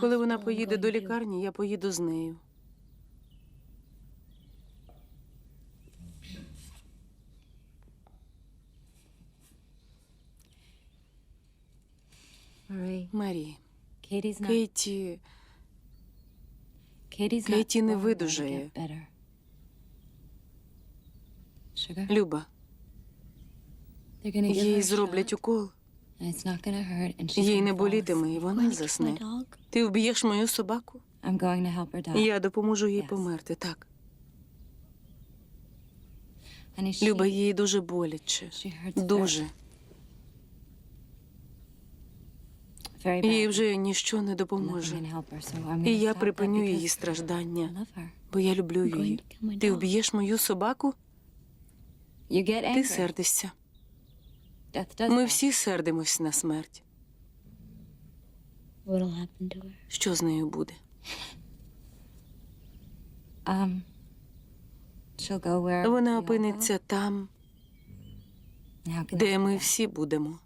Коли вона поїде до лікарні, я поїду з нею. Марі. Кейті, Кейті не видужає. Люба, їй зроблять укол. And it's not gonna hurt, and she's Їй не болітиме, і вона засне. Ти вб'єш мою собаку? I'm going to help her die. Я допоможу їй Yes. померти. Так. Люба, їй дуже боляче. Дуже. Їй вже ніщо не допоможе. gonna help her, so I'm І я припиню її страждання, бо я люблю I'm going її. Ти вб'єш мою собаку? Ти сердишся. Ми всі сердимось на смерть. Що з нею буде? Um, Вона опиниться там, де ми всі будемо.